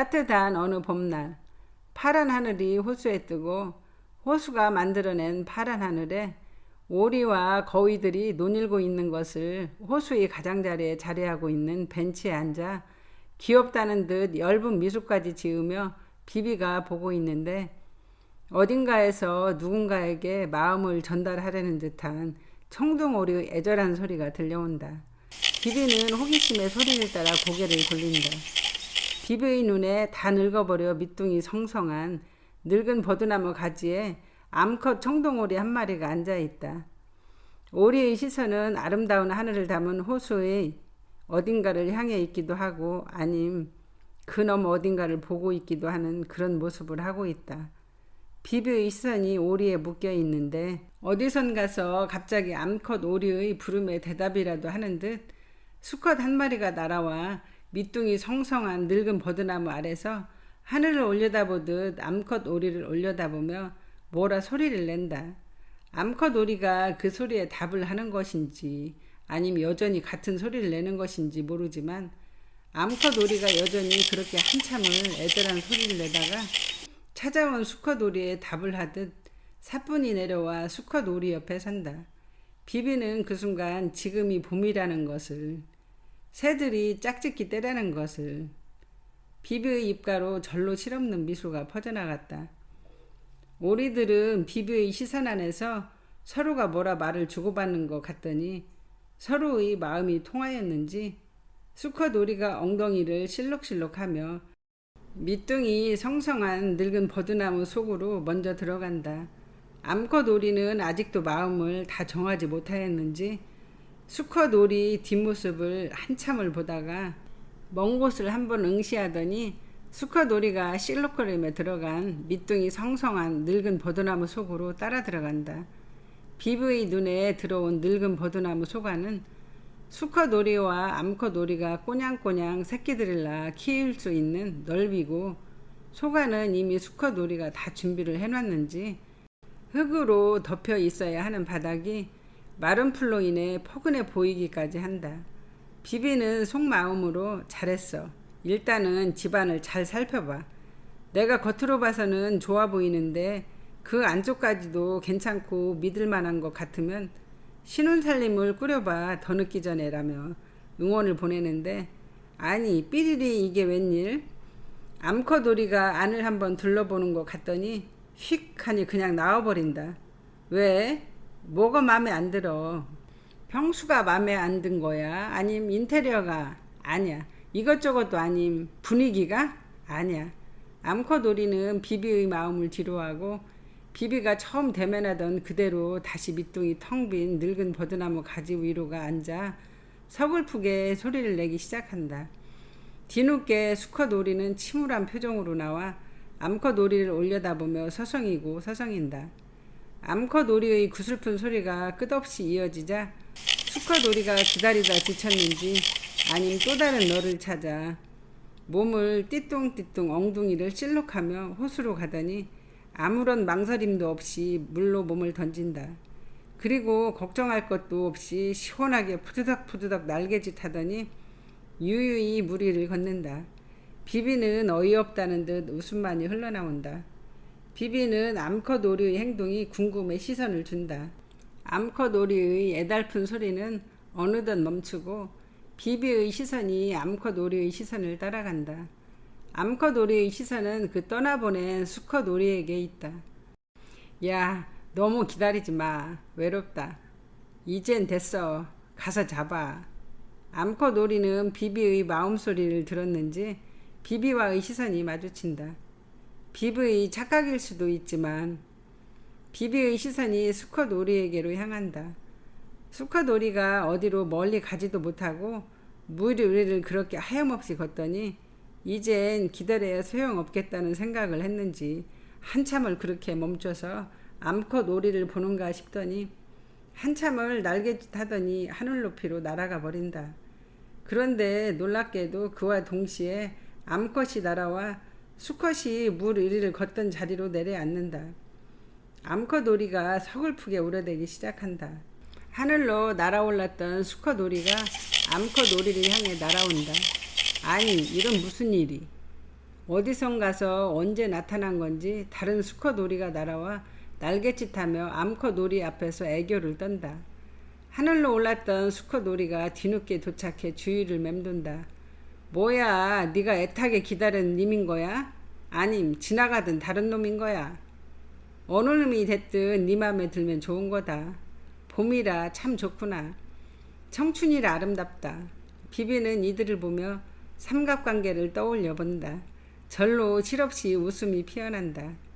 따뜻한 어느 봄날 파란 하늘이 호수에 뜨고 호수가 만들어낸 파란 하늘에 오리와 거위들이 논일고 있는 것을 호수의 가장자리에 자리하고 있는 벤치에 앉아 귀엽다는 듯 엷은 미소까지 지으며 비비가 보고 있는데 어딘가에서 누군가에게 마음을 전달하려는 듯한 청둥오리의 애절한 소리가 들려온다. 비비는 호기심에 소리를 따라 고개를 돌린다. 비비의 눈에 다 늙어버려 밑둥이 성성한 늙은 버드나무 가지에 암컷 청동오리 한 마리가 앉아 있다. 오리의 시선은 아름다운 하늘을 담은 호수의 어딘가를 향해 있기도 하고 아님 그놈 어딘가를 보고 있기도 하는 그런 모습을 하고 있다. 비비의 시선이 오리에 묶여 있는데 어디선 가서 갑자기 암컷 오리의 부름에 대답이라도 하는 듯 수컷 한 마리가 날아와 밑둥이 성성한 늙은 버드나무 아래서 하늘을 올려다보듯 암컷 오리를 올려다보며 뭐라 소리를 낸다. 암컷 오리가 그 소리에 답을 하는 것인지 아니면 여전히 같은 소리를 내는 것인지 모르지만 암컷 오리가 여전히 그렇게 한참을 애절한 소리를 내다가 찾아온 수컷 오리에 답을 하듯 사뿐히 내려와 수컷 오리 옆에 산다. 비비는 그 순간 지금이 봄이라는 것을 새들이 짝짓기 때라는 것을 비비의 입가로 절로 실없는 미소가 퍼져나갔다. 오리들은 비비의 시선 안에서 서로가 뭐라 말을 주고받는 것 같더니 서로의 마음이 통하였는지 수컷 오리가 엉덩이를 실룩실룩하며 밑둥이 성성한 늙은 버드나무 속으로 먼저 들어간다. 암컷 오리는 아직도 마음을 다 정하지 못하였는지 수컷 오리 뒷모습을 한참을 보다가 먼 곳을 한번 응시하더니 수컷 오리가 실룩거리며 들어간 밑둥이 성성한 늙은 버드나무 속으로 따라 들어간다. 비브의 눈에 들어온 늙은 버드나무 속안은 수컷 오리와 암컷 오리가 꼬냥꼬냥 새끼들을 낳아 키울 수 있는 넓이고 속안은 이미 수컷 오리가 다 준비를 해놨는지 흙으로 덮여 있어야 하는 바닥이 마른 풀로 인해 포근해 보이기까지 한다. 비비는 속마음으로 잘했어. 일단은 집안을 잘 살펴봐. 내가 겉으로 봐서는 좋아 보이는데 그 안쪽까지도 괜찮고 믿을 만한 것 같으면 신혼살림을 꾸려봐 더 늦기 전에라며 응원을 보내는데 아니 삐리리 이게 웬일? 암컷 오리가 안을 한번 둘러보는 것 같더니 휙 하니 그냥 나와버린다. 왜? 뭐가 마음에 안 들어? 평수가 마음에 안 든 거야? 아님 인테리어가? 아니야. 이것저것도 아님 분위기가? 아니야. 암컷 오리는 비비의 마음을 뒤로하고 비비가 처음 대면하던 그대로 다시 밑둥이 텅 빈 늙은 버드나무 가지 위로가 앉아 서글프게 소리를 내기 시작한다. 뒤늦게 수컷 오리는 침울한 표정으로 나와 암컷 오리를 올려다보며 서성이고 서성인다. 암컷 오리의 구슬픈 소리가 끝없이 이어지자 수컷 오리가 기다리다 지쳤는지 아님 또 다른 너를 찾아 몸을 띠뚱띠뚱 엉둥이를 실룩하며 호수로 가더니 아무런 망설임도 없이 물로 몸을 던진다. 그리고 걱정할 것도 없이 시원하게 푸드덕푸드덕 날개짓 하더니 유유히 물 위를 걷는다. 비비는 어이없다는 듯 웃음만이 흘러나온다. 비비는 암컷 오리의 행동이 궁금해 시선을 준다. 암컷 오리의 애달픈 소리는 어느덧 멈추고 비비의 시선이 암컷 오리의 시선을 따라간다. 암컷 오리의 시선은 그 떠나보낸 수컷 오리에게 있다. 야, 너무 기다리지 마. 외롭다. 이젠 됐어. 가서 잡아. 암컷 오리는 비비의 마음소리를 들었는지 비비와의 시선이 마주친다. 비비의 착각일 수도 있지만 비비의 시선이 수컷 오리에게로 향한다. 수컷 오리가 어디로 멀리 가지도 못하고 물 위를 그렇게 하염없이 걷더니 이젠 기다려야 소용없겠다는 생각을 했는지 한참을 그렇게 멈춰서 암컷 오리를 보는가 싶더니 한참을 날개짓 하더니 하늘 높이로 날아가 버린다. 그런데 놀랍게도 그와 동시에 암컷이 날아와 수컷이 물 위를 걷던 자리로 내려앉는다. 암컷 오리가 서글프게 울어대기 시작한다. 하늘로 날아올랐던 수컷 오리가 암컷 오리를 향해 날아온다. 아니, 이건 무슨 일이? 어디선 가서 언제 나타난 건지 다른 수컷 오리가 날아와 날갯짓하며 암컷 오리 앞에서 애교를 떤다. 하늘로 올랐던 수컷 오리가 뒤늦게 도착해 주위를 맴돈다. 뭐야, 네가 애타게 기다린 님인 거야? 아님 지나가던 다른 놈인 거야. 어느 놈이 됐든 네 맘에 들면 좋은 거다. 봄이라 참 좋구나. 청춘이라 아름답다. 비비는 이들을 보며 삼각관계를 떠올려 본다. 절로 실없이 웃음이 피어난다.